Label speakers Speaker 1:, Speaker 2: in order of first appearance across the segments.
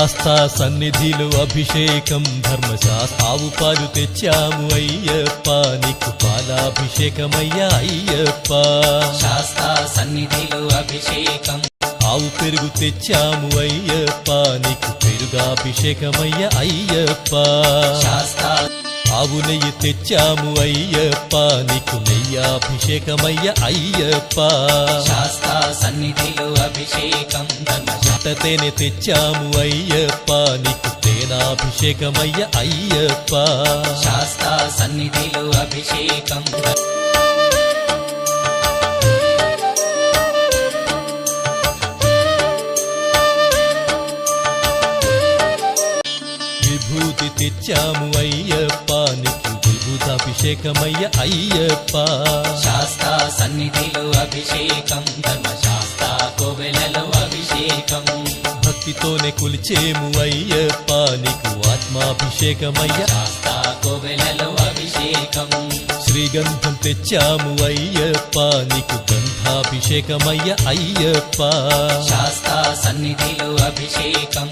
Speaker 1: శాస్తా సన్నిధిలో అభిషేకం ధర్మశాస్త్రావు పాలు తెచ్చాము అయ్యప్ప నీకు పాలాభిషేకమయ్యా అయ్యప్ప.
Speaker 2: శాస్తా సన్నిధిలో అభిషేకం.
Speaker 1: ఆవు పెరుగు తెచ్చాము అయ్యప్ప నీకు పెరుగాభిషేకమయ్య అయ్యప్ప.
Speaker 2: శాస్తా
Speaker 1: ఆవు నెయ్యి తెచ్చాము అయ్యప్ప నీకు నెయ్యాభిషేకమయ్య అయ్యప్ప.
Speaker 2: శాస్తా సన్నిధిలో అభిషేకం
Speaker 1: తేనె తెచ్చాము అయ్యప్ప నీకు తేనాభిషేకమయ్య అయ్యప్ప.
Speaker 2: శాస్తా సన్నిధిలో అభిషేకం
Speaker 1: విభూతి తెచ్చాము అయ్యప్ప నీకు విభూతాభిషేకమయ్య అయ్యప్ప.
Speaker 2: శాస్తా సన్నిధిలో అభిషేకం ధర్మశాస్త్ర కోవెలలో అభిషేకం.
Speaker 1: భక్తితోనే కొలిచేము అయ్యప్ప నీకు ఆత్మాభిషేకమయ్య.
Speaker 2: శాస్తా కోవెలలో అభిషేకం.
Speaker 1: శ్రీగంధం తెచ్చాము అయ్యప్ప నీకు గంధాభిషేకమయ్య అయ్యప్ప.
Speaker 2: శాస్తా సన్నిధిలో అభిషేకం.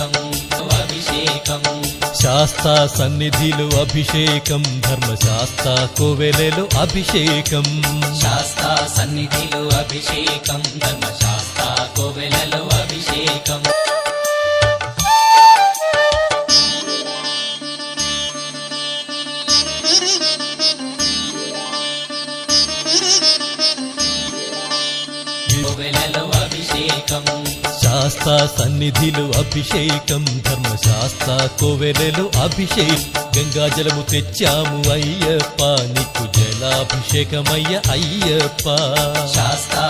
Speaker 2: అభిషేకం అభిషేకం.
Speaker 1: శాస్తా సన్నిధిలో అభిషేకం ధర్మశాస్త్ర కోవెలలో అభిషేకం.
Speaker 2: శాస్తా సన్నిధిలో అభిషేకం ధర్మశాస్త్ర కోవెలలో అభిషేకం. కోవెలలో అభిషేకం.
Speaker 1: శాస్తా సన్నిధిలో అభిషేకం ధర్మశాస్త్ర కోవెలలో గంగా జలము తెచ్చాము అయ్యప్ప నీకు జలాభిషేకమయ్య అయ్యప్ప.
Speaker 2: శాస్తా